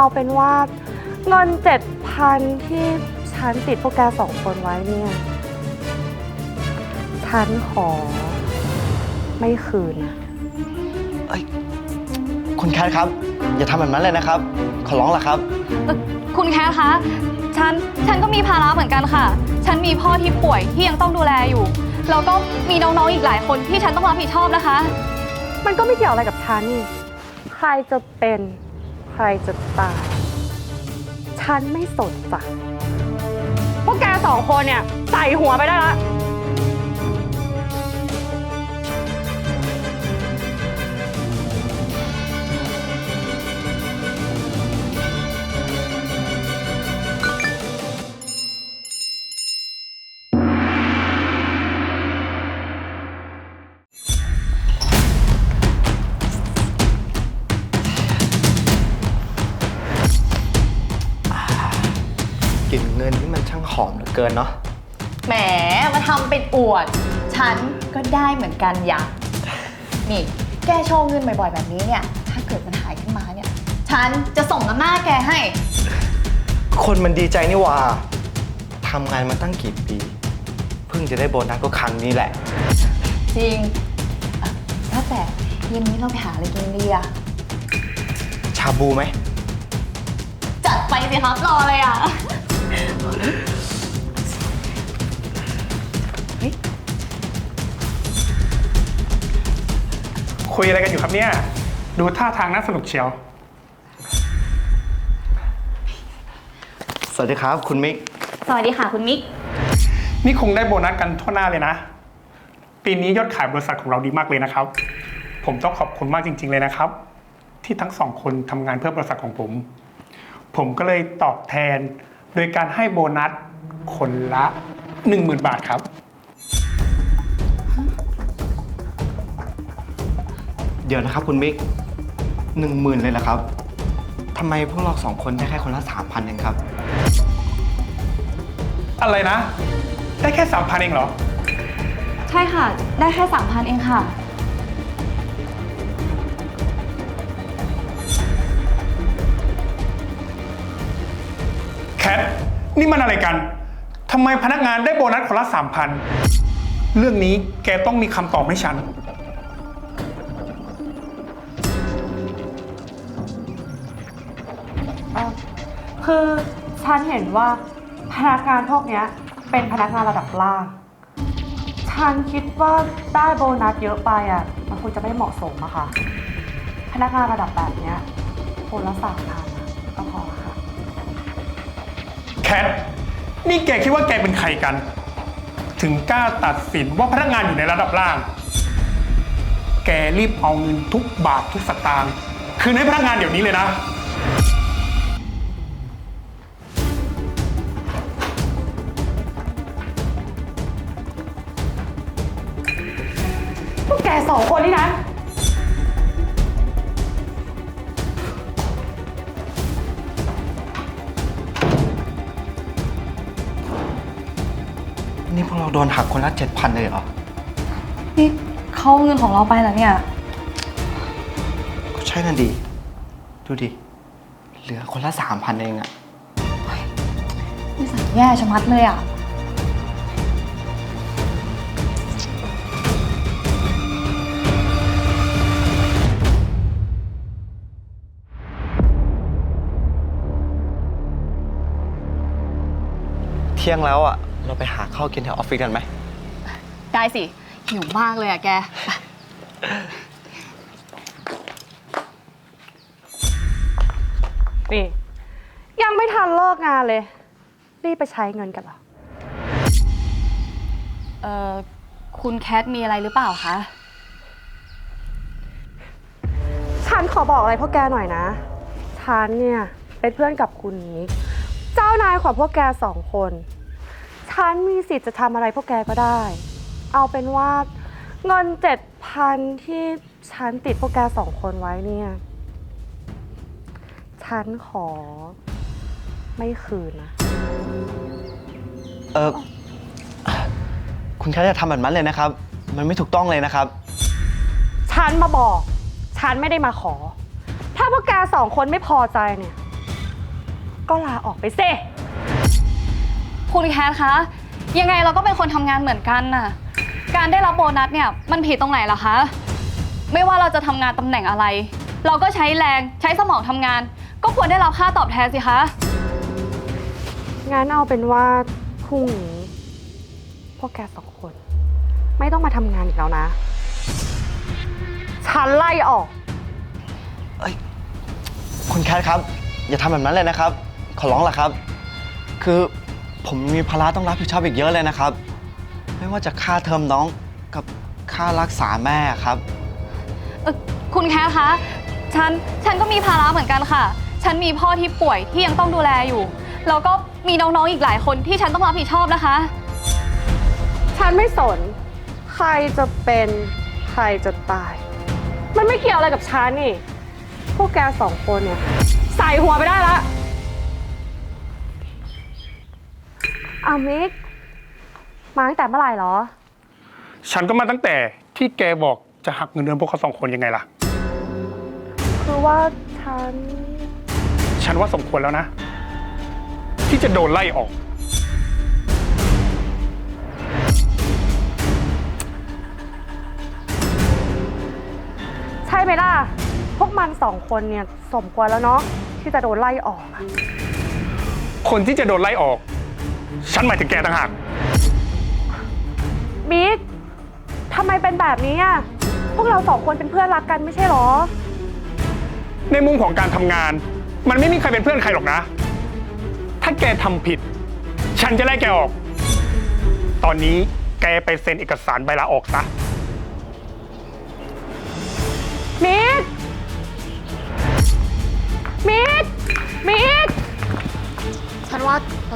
เอาเป็นว่าเงินเจ็ดพันที่ฉันติดพวกแกสองคนไว้เนี่ย ฉันขอ ไม่คืนนะคุณแคทครับ อย่าทำแบบนั้นเลยนะครับ ขอร้องละครับคุณแคทคะ ฉัน ฉันก็มีภาระเหมือนกันค่ะ ฉันมีพ่อที่ป่วยที่ยังต้องดูแลอยู่ แล้วก็มีน้องๆอีกหลายคนที่ฉันต้องรับผิดชอบนะคะ มันก็ไม่เกี่ยวอะไรกับฉันนี่ ใครจะเป็นใค รจะตาย ฉันไม่สนจ้ะพวกแกสองคนเนี่ย ใส่หัวไปได้ละ อมเหลือเกินเนาะแหมมาทำเป็นอวด ฉันก็ได้เหมือนกันอยากนี่ แกโชว์เงินบ่อยๆ แบบนี้เนี่ย ถ้าเกิดมันหายขึ้นมาเนี่ย ฉันจะส่งน้ำหน้าแกให้ คนมันดีใจนี่หว่าทำงานมาตั้งกี่ปี เพิ่งจะได้โบนัสก็ครั้งนี้แหละ จริงอะว่าแต่เย็นนี้เราไปหาอะไรกินดีอะชาบูไหม จัดไปสิครับรอเลยอะ คุยอะไรกันอยู่ครับเนี่ย ดูท่าทางน่าสนุกเชียว สวัสดีครับ คุณมิก สวัสดีค่ะคุณมิก นี่คงได้โบนัสกันทั่วหน้าเลยนะ ปีนี้ยอดขายบริษัทของเราดีมากเลยนะครับ ผมต้องขอบคุณมากจริง ๆ เลยนะครับ ที่ทั้งสองคนทำงานเพื่อบริษัทของผม ผมก็เลยตอบแทน โดยการให้โบนัสคนละ 10,000 บาทครับ เดี๋ยวนะครับ คุณมิกหนึ่งหมื่นเลยเหรอครับทำไมพวกเราสองคนได้แค่คนละสามพันเองครับ อะไรนะ ได้แค่สามพันเองเหรอ ใช่ค่ะ ได้แค่สามพันเองค่ะ แคท นี่มันอะไรกัน ทำไมพนักงานได้โบนัสคนละสามพัน เรื่องนี้แกต้องมีคำตอบให้ฉัน ออคือฉันเห็นว่าพนักงานพวกเนี้ยเป็นพนักงานระดับล่าง ฉันคิดว่าได้โบนัสเยอะไปอะ มันคงจะไม่เหมาะสมอะค่ะ พนักงานระดับแบบเนี้ยคนละสามพันก็พอค่ะ แคท นี่แกคิดว่าแกเป็นใครกัน ถึงกล้าตัดสินว่าพนักงานอยู่ในระดับล่าง แกรีบเอาเงินทุกบาททุกสตางค์คืนให้พนักงานเดี๋ยวนี้เลยนะ กแกสองคนนี่นะ นี่พวกเราโดนหักคนละเจ็ดพันเลยเหรอ นี่เขาเอาเงินของเราไปเหรอเนี่ย ก็ใช่นั่นดี ดูดิ เหลือคนละสามพันเองอะนิสัยแย่ชะมัดเลยอะ เที่ยงแล้วอะเราไปหาข้าวกินแถวออฟฟิศกันไหม ได้สิ หิวมากเลยอะแก นี่ ยังไม่ทันเลิกงานเลย รีบไปใช้เงินกันเหรอ เอ่อ คุณแคทมีอะไรหรือเปล่าคะ ฉันขอบอกอะไรพวกแกหน่อยนะ ฉันเนี่ย เป็นเพื่อนกับคุณนิก เจ้านายของพวกแกสองคน ฉันมีสิทธิ์จะทำอะไรพวกแกก็ได้ เอาเป็นว่าเงินเจ็ดพันที่ฉันติดพวกแกสองคนไว้เนี่ย ฉันขอไม่คืนนะ เออคุณแค่จะทำแบบนั้นเลยนะครับ มันไม่ถูกต้องเลยนะครับ ฉันมาบอก ฉันไม่ได้มาขอ ถ้าพวกแกสองคนไม่พอใจเนี่ย ก็ลาออกไปสิ คุณแคทคะ ยังไงเราก็เป็นคนทำงานเหมือนกันน่ะ การได้รับโบนัสเนี่ยมันผิดตรงไหนล่ะคะ ไม่ว่าเราจะทำงานตำแหน่งอะไร เราก็ใช้แรงใช้สมองทำงาน ก็ควรได้รับค่าตอบแทนสิคะ งั้นเอาเป็นว่าพรุ่งนี้พวกแกสองคน ไม่ต้องมาทำงานอีกแล้วนะ ฉันไล่ออกคุณแคทครับ อย่าทำแบบนั้นเลยนะครับ ขอร้องล่ะครับ คือ ผมมีภาระต้องรับผิดชอบอีกเยอะเลยนะครับ ไม่ว่าจะค่าเทอมน้องกับค่ารักษาแม่ครับ เอ่อคุณแคทคะ ฉัน ฉันก็มีภาระเหมือนกันค่ะ ฉันมีพ่อที่ป่วยที่ยังต้องดูแลอยู่ แล้วก็มีน้องๆ อีกหลายคนที่ฉันต้องรับผิดชอบนะคะ ฉันไม่สน ใครจะเป็น ใครจะตาย มันไม่เกี่ยวอะไรกับฉันนี่ พวกแกสองคนเนี่ย ใส่หัวไปได้ละ อามิก มาตั้งแต่เมื่อไหร่เหรอ ฉันก็มาตั้งแต่ที่แกบอกจะหักเงินเดือนพวกเขาสองคนยังไงล่ะ คือว่าฉัน ฉันว่าสมควรแล้วนะ ที่จะโดนไล่ออก ใช่ไหมล่ะ พวกมันสองคนเนี่ยสมควรแล้วเนาะที่จะโดนไล่ออกอะคนที่จะโดนไล่ออก ฉันหมายถึงแกต่างหาก บิ๊กทำไมเป็นแบบนี้อะพวกเราสองคนเป็นเพื่อนรักกันไม่ใช่เหรอ ในมุมของการทำงาน มันไม่มีใครเป็นเพื่อนใครหรอกนะ ถ้าแกทำผิด ฉันจะไล่แกออก ตอนนี้แกไปเซ็นเอกสารใบลาออกซะ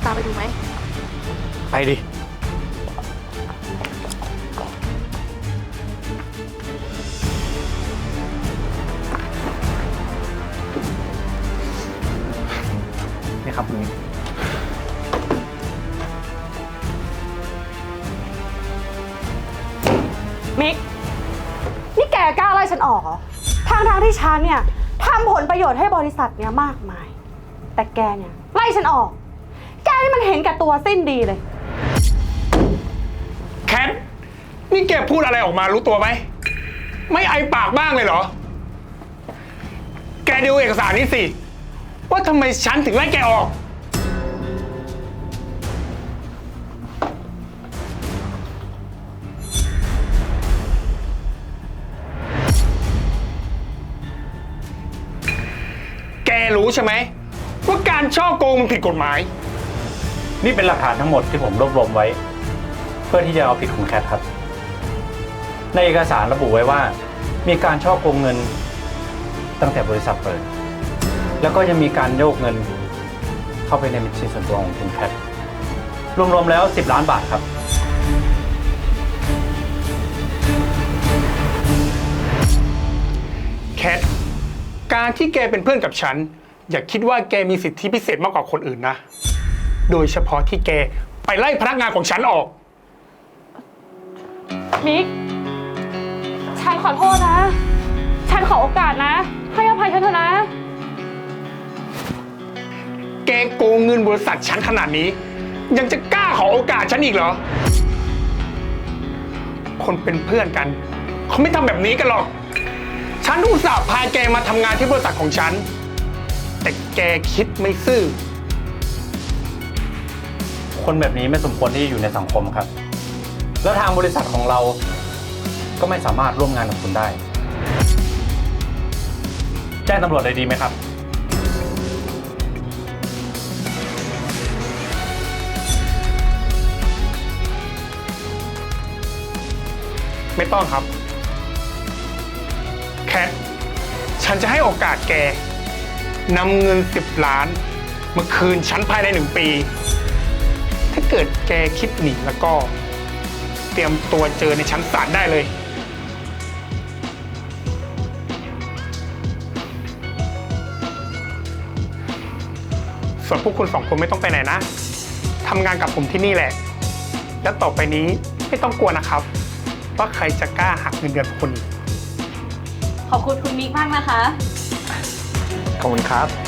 ตามไปดูไหม ไปดิ นี่ครับคุณมิกมิก นี่แกกล้าไล่ฉันออกเหรอทางทางๆที่ฉันเนี่ยทำผลประโยชน์ให้บริษัทเนี่ยมากมาย แต่แกเนี่ยไล่ฉันออก แกนี่มันเห็นแก่ตัวสิ้นดีเลย แคท นี่แกพูดอะไรออกมารู้ตัวไหม ไม่ไอปากบ้างเลยเหรอ แกดูเอกสารนี้สิ ว่าทำไมฉันถึงไล่แกออก แกรู้ใช่ไหม ว่าการช่อโกงมันผิดกฎหมาย นี่เป็นหลักฐานทั้งหมดที่ผมรวบรวมไว้ เพื่อที่จะเอาผิดคุณแคทครับ ในเอกสารระบุไว้ว่า มีการช่อโกงเงินตั้งแต่บริษัทเปิด แล้วก็ยังมีการโยกเงินเข้าไปในบัญชีส่วนตัวของคุณแคทรวมๆแล้ว 10 ล้านบาทครับ แคท การที่แกเป็นเพื่อนกับฉัน อย่าคิดว่าแกมีสิทธิพิเศษมากกว่าคนอื่นนะ โดยเฉพาะที่แกไปไล่พนักงานของฉันออก มิก ฉันขอโทษนะ ฉันขอโอกาสนะ ให้อภัยฉันเถอะนะ แกโกงเงินบริษัทฉันขนาดนี้ ยังจะกล้าขอโอกาสฉันอีกเหรอ คนเป็นเพื่อนกัน เขาไม่ทำแบบนี้กันหรอก ฉันอุตส่าห์พาแกมาทำงานที่บริษัทของฉัน แต่แกคิดไม่ซื่อ คนแบบนี้ไม่สมควรที่จะอยู่ในสังคมครับ แล้วทางบริษัทของเราก็ไม่สามารถร่วมงานกับคุณได้ แจ้งตำรวจเลยดีไหมครับ ไม่ต้องครับ แคท ฉันจะให้โอกาสแกนำเงิน 10 ล้าน มาคืนฉันภายในหนึ่งปี เกิดแกคิดหนีแล้วก็ เตรียมตัวเจอในชั้นศาลได้เลย ส่วนพวกคุณสองคนไม่ต้องไปไหนนะทำงานกับผมที่นี่แหละ แล้วต่อไปนี้ไม่ต้องกลัวนะครับ ว่าใครจะกล้าหักเงินเดือนพวกคุณอีก ขอบคุณคุณมิกมากนะคะ ขอบคุณครับ